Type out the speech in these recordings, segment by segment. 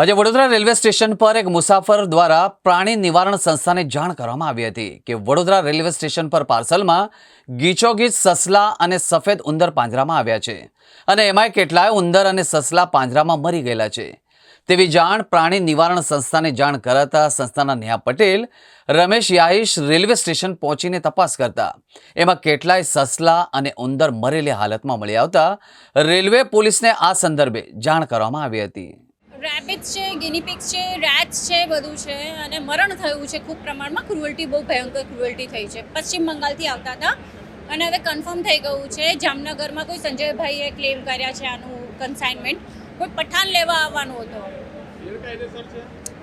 આજે Vadodara railway station પર એક મુસાફર દ્વારા પ્રાણી નિવારણ સંસ્થાને જાણ કરવામાં આવી હતી કે વડોદરા રેલવે સ્ટેશન પર પાર્સલમાં ગીચોગીચ સસલા અને સફેદ ઉંદર પાંજરામાં આવ્યા છે અને એમાંય કેટલાય ઉંદર અને સસલા પાંજરામાં મરી ગયેલા છે. તેવી જાણ પ્રાણી નિવારણ સંસ્થાને જાણ કરાતા સંસ્થાના નેહા પટેલ, રમેશ યાહીશ રેલવે સ્ટેશન પહોંચીને તપાસ કરતા. એમાં કેટલાય સસલા અને ઉંદર મરેલી હાલતમાં મળી આવતા રેલવે પોલીસને આ સંદર્ભે જાણ કરવામાં આવી હતી. રેબિટ્સ છે ગિનીપિક્સ છે રેટ્સ છે બધું છે. અને મરણ થયું છે ખૂબ પ્રમાણમાં. ક્રુઅલ્ટી બહુ ભયંકર ક્રુઅલ્ટી થઈ છે. પશ્ચિમ બંગાળથી આવતા હતા. અને હવે કન્ફર્મ થઈ ગયું છે જામનગરમાં કોઈ સંજયભાઈએ ક્લેમ કર્યા છે આનું કન્સાઇનમેન્ટ કોઈ પઠાણ લેવા આવવાનો હતો.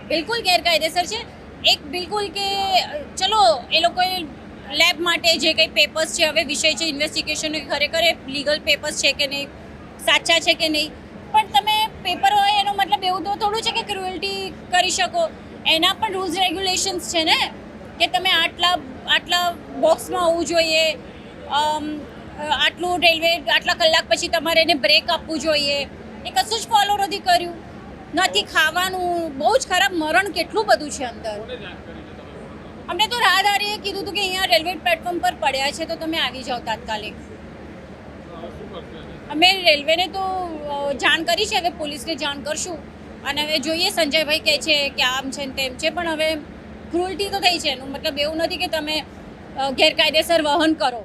બિલકુલ ગેરકાયદેસર છે. એક બિલકુલ કે ચલો એ લોકોએ લેબ માટે જે કંઈ પેપર્સ છે હવે વિષય છે ઇન્વેસ્ટિગેશન ખરેખર એ લીગલ પેપર્સ છે કે નહીં? સાચા છે કે નહીં? પણ તમે થોડું છે કે ક્રુઅલ્ટી કરી શકો. એના પણ રૂલ્સ રેગ્યુલેશન્સ છે ને? કે તમે આટલા આટલા બોક્સમાં હોવું જોઈએ. આટલું રેલવે આટલા કલાક પછી તમારે એને બ્રેક આપવું જોઈએ. એ કશું જ ફોલો નથી કર્યું. નથી ખાવાનું. બહુ જ ખરાબ મરણ કેટલું બધું છે અંદર. અમને તો રાહદારીએ કીધું હતું કે અહીંયા રેલવે પ્લેટફોર્મ પર પડ્યા છે, તો તમે આવી જાઓ તાત્કાલિક. અમે રેલવેને તો જાણ કરી છે, હવે પોલીસને જાણ કરશું. અને હવે જોઈએ, સંજયભાઈ કહે છે કે આમ છે ને તેમ છે, પણ હવે ક્રુઅલ્ટી તો થઈ છે એનું. મતલબ એવું નથી કે તમે ગેરકાયદેસર વહન કરો.